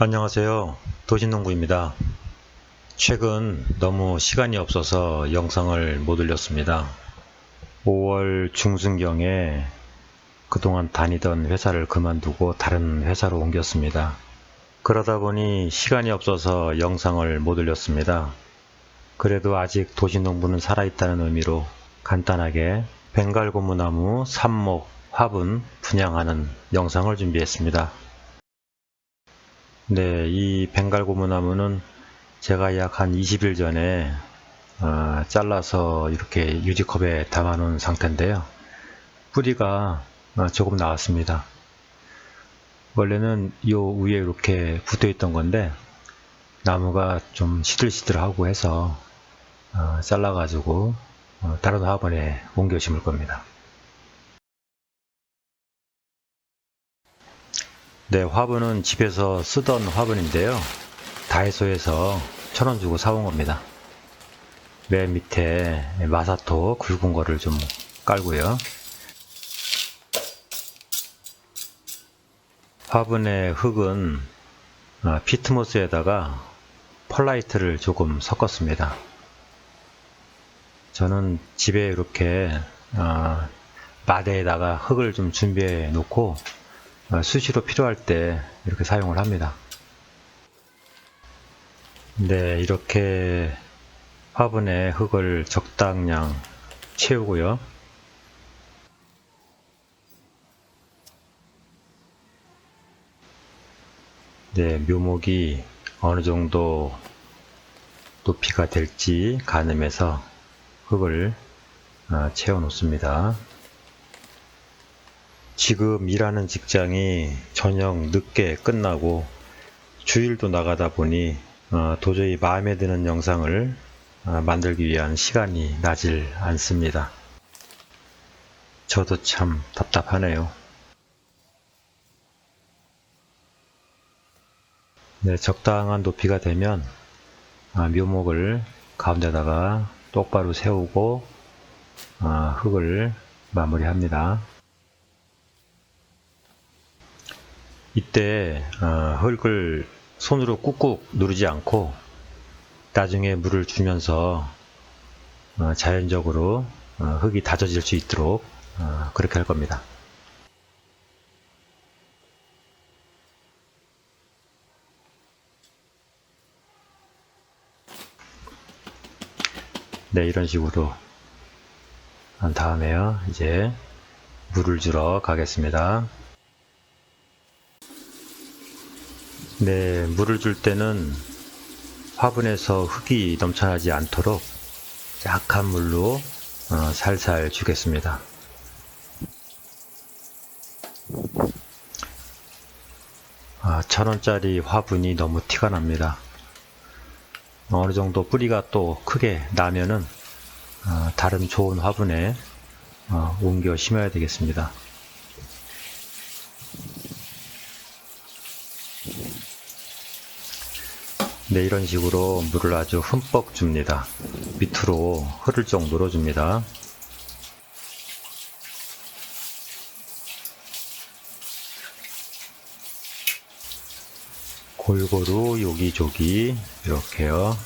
안녕하세요. 도신농부입니다. 최근 너무 시간이 없어서 영상을 못 올렸습니다. 5월 중순경에 그동안 다니던 회사를 그만두고 다른 회사로 옮겼습니다. 그러다 보니 시간이 없어서 영상을 못 올렸습니다. 그래도 아직 도시농부는 살아있다는 의미로 간단하게 벵갈 고무나무, 삽목, 화분 분양하는 영상을 준비했습니다. 네, 이 벵갈 고무나무는 제가 약 한 20일 전에 어, 잘라서 이렇게 유지컵에 담아 놓은 상태인데요. 뿌리가 어, 조금 나왔습니다. 원래는 요 위에 이렇게 붙어 있던 건데 나무가 좀 시들시들하고 해서 어, 잘라가지고 어, 다른 화분에 옮겨 심을 겁니다. 네, 화분은 집에서 쓰던 화분인데요. 다이소에서 천 원 주고 사온 겁니다. 맨 밑에 마사토 굵은 거를 좀 깔고요. 화분의 흙은 어, 피트모스에다가 펄라이트를 조금 섞었습니다. 저는 집에 이렇게 어, 마대에다가 흙을 좀 준비해 놓고 어, 수시로 필요할 때 이렇게 사용을 합니다. 네, 이렇게 화분에 흙을 적당량 채우고요. 네, 묘목이 어느 정도 높이가 될지 가늠해서 흙을 어, 채워 놓습니다. 지금 일하는 직장이 저녁 늦게 끝나고 주일도 나가다 보니 어, 도저히 마음에 드는 영상을 어, 만들기 위한 시간이 나질 않습니다. 저도 참 답답하네요. 네, 적당한 높이가 되면 아, 묘목을 가운데다가 똑바로 세우고 아, 흙을 마무리합니다. 이때 어, 흙을 손으로 꾹꾹 누르지 않고 나중에 물을 주면서 어, 자연적으로 어, 흙이 다져질 수 있도록 어, 그렇게 할 겁니다. 네, 이런 식으로 한 다음에요. 이제 물을 주러 가겠습니다. 네, 물을 줄 때는 화분에서 흙이 넘쳐나지 않도록 약한 물로 어, 살살 주겠습니다. 아, 천 원짜리 화분이 너무 티가 납니다. 어느 정도 뿌리가 또 크게 나면은 어, 다른 좋은 화분에 어, 옮겨 심어야 되겠습니다. 네, 이런 식으로 물을 아주 흠뻑 줍니다. 밑으로 흐를 정도로 줍니다. 골고루 여기저기 이렇게요.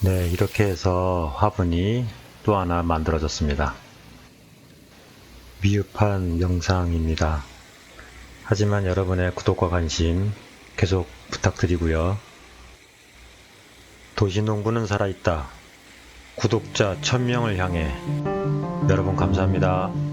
네, 이렇게 해서 화분이 또 하나 만들어졌습니다. 미흡한 영상입니다. 하지만 여러분의 구독과 관심 계속 부탁드리고요. 도시농부는 살아있다. 구독자 1000명을 향해 여러분 감사합니다.